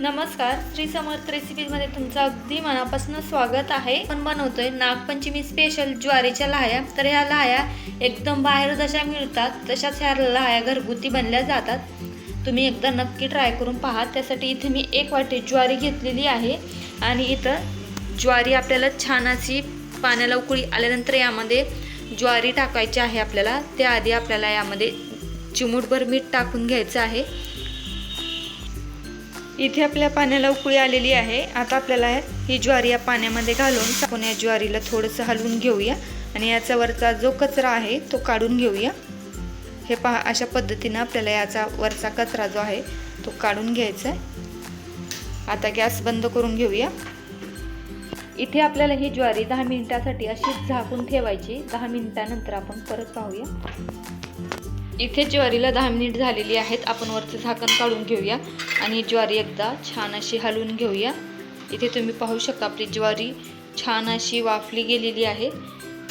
नमस्कार श्री समर्थ रेसिपीमध्ये तुमचं अगदी मनापासून स्वागत आहे. आपण बनवतोय नागपंचमी स्पेशल ज्वारीच्या लाह्या. तर ह्या लाह्या एकदम बाहेर जशा मिळतात तशाच ह्या लाह्या घरगुती बनल्या जातात. तुम्ही एकदा नक्की ट्राय करून पहा. त्यासाठी इथे मी एक वाटी ज्वारी घेतलेली आहे आणि इथं ज्वारी आपल्याला छान अशी पाण्याला उकळी आल्यानंतर यामध्ये ज्वारी टाकायची आहे आपल्याला. त्याआधी आपल्याला यामध्ये चिमूटभर मीठ टाकून घ्यायचं आहे. इथे आपल्या पाण्याला उकळी आलेली आहे. आता आपल्याला ही ज्वारी या पाण्यामध्ये घालून टाकून या ज्वारीला थोडंसं हलवून घेऊया आणि याचा वरचा जो कचरा आहे तो काढून घेऊया. हे पहा अशा पद्धतीनं आपल्याला याचा वरचा कचरा जो आहे तो काढून घ्यायचा आहे. आता गॅस बंद करून घेऊया. इथे आपल्याला ही ज्वारी दहा मिनिटासाठी अशीच झाकून ठेवायची. दहा मिनिटानंतर आपण परत पाहूया. इथे ज्वारीला दहा मिनिट झालेली आहेत. आपण वरचं झाकण काढून घेऊया. आणि ज्वारी एकदा छान अशी हलवून घेऊया. इथे तुम्ही पाहू शकता आपली ज्वारी छान अशी वाफली गेलेली आहे.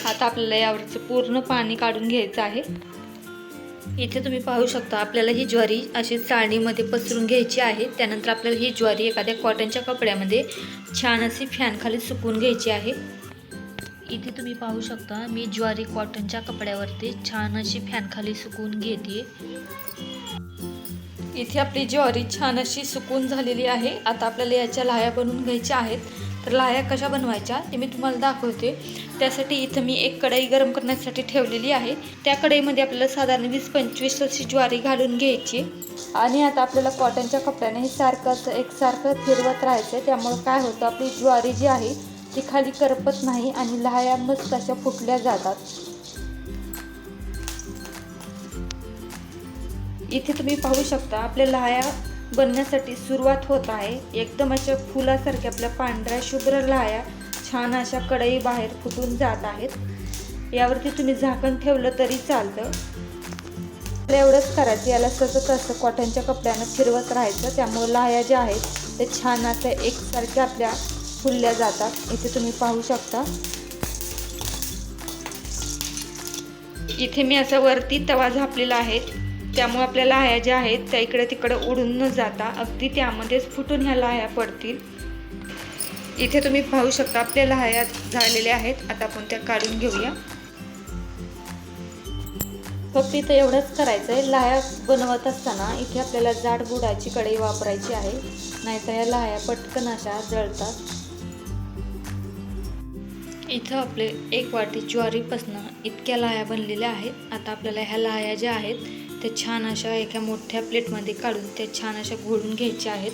आता आपल्याला यावरचं पूर्ण पाणी काढून घ्यायचं आहे. इथे तुम्ही पाहू शकता आपल्याला ही ज्वारी अशी चाळणीमध्ये पसरून घ्यायची आहे. त्यानंतर आपल्याला ही ज्वारी एखाद्या कॉटनच्या कपड्यामध्ये छान अशी फॅनखाली सुकवून घ्यायची आहे. इथे तुम्ही पाहू शकता मी ज्वारी कॉटनच्या कपड्यावरती छान अशी फॅनखाली सुकून घेते. इथे आपली ज्वारी छान अशी सुकून झालेली आहे. आता आपल्याला याच्या लाह्या बनवून घ्यायच्या आहेत. तर लाह्या कशा बनवायच्या ते मी तुम्हाला दाखवते. त्यासाठी इथं मी एक कढई गरम करण्यासाठी ठेवलेली आहे. त्या कढईमध्ये आपल्याला साधारण वीस पंचवीस अशी ज्वारी घालून घ्यायची. आणि आता आपल्याला कॉटनच्या कपड्याने हे सारखं एकसारखं फिरवत राहायचं आहे त्यामुळं काय होतं आपली ज्वारी जी आहे ती खाली करपत नाही आणि लाह्या मस्त अशा फुटल्या जातात. इथे तुम्ही पाहू शकता आपल्या लाह्या बनण्यासाठी सुरुवात होत आहे. एकदम अशा फुलासारख्या आपल्या पांढऱ्या शुभ्र लाह्या छान अशा कढई बाहेर फुटून जात आहेत. यावरती तुम्ही झाकण ठेवलं तरी चालतं. एवढंच करायचं याला सतत असं कॉटनच्या कपड्यानं फिरवत राहायचं. त्यामुळे लाह्या ज्या आहेत ते छान असं एकसारख्या आपल्या फुलल्या जातात. इथे तुम्ही पाहू शकता. इथे मी असं वरती तवा झापलेला आहे. त्यामुळे आपल्या लाह्या ज्या आहेत त्या इकडे तिकडे उडून न जाता अगदी त्यामध्येच फुटून ह्या लाह्या पडतील. इथे तुम्ही पाहू शकता आपल्या लाह्या झालेल्या आहेत. आता आपण त्या काढून घेऊया. फक्त इथं एवढंच करायचं आहे लाह्या बनवत असताना इथे आपल्याला जाड बुडाची कढई वापरायची आहे. नाहीतर या लाह्या पटकन अशा जळतात. इथं आपले एक वाटी ज्वारीपासनं इतक्या लाह्या बनलेल्या आहेत. आता आपल्याला ह्या लाह्या ज्या आहेत त्या छान अशा एका मोठ्या प्लेटमध्ये काढून त्या छान अशा घोळून घ्यायच्या आहेत.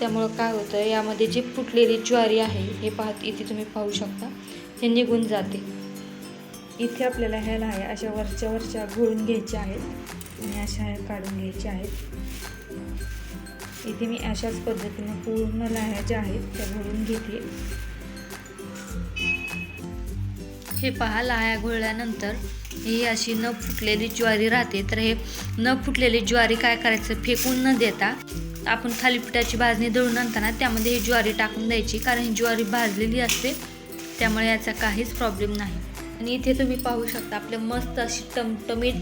त्यामुळं काय होतं यामध्ये जी फुटलेली ज्वारी आहे हे पाहत इथे तुम्ही पाहू शकता. हे निघून जाते. इथे आपल्याला ह्या लाह्या अशा वरच्या वरच्या घोळून घ्यायच्या आहेत आणि अशा ह्या काढून घ्यायच्या आहेत. इथे मी अशाच पद्धतीने पूर्ण लाह्या ज्या आहेत त्या घोळून घेते. हे पहा लाह्या घोळल्यानंतर ही अशी न फुटलेली ज्वारी राहते. तर हे न फुटलेली ज्वारी काय करायचं? फेकून न देता आपण थालीपीठाची भाजणी दळून आणताना त्यामध्ये ही ज्वारी टाकून द्यायची. कारण ही ज्वारी भाजलेली असते. त्यामुळे याचा काहीच प्रॉब्लेम नाही. आणि इथे तुम्ही पाहू शकता आपल्या मस्त अशी टमटमीत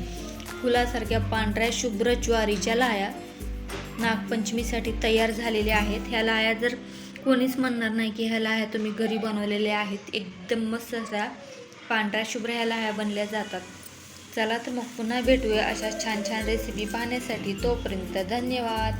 फुलासारख्या पांढऱ्या शुभ्र ज्वारीच्या लाया नागपंचमीसाठी तयार झालेल्या आहेत. ह्या लाया जर कोणीच म्हणणार नाही की ह्या लाह्या तुम्ही घरी बनवलेल्या आहेत. एकदम मस्त असा पांढरा शुभ्र ह्या लाह्या बनल्या जातात. चला तर मग पुन्हा भेटूया अशा छान छान रेसिपी पाहण्यासाठी. तोपर्यंत धन्यवाद.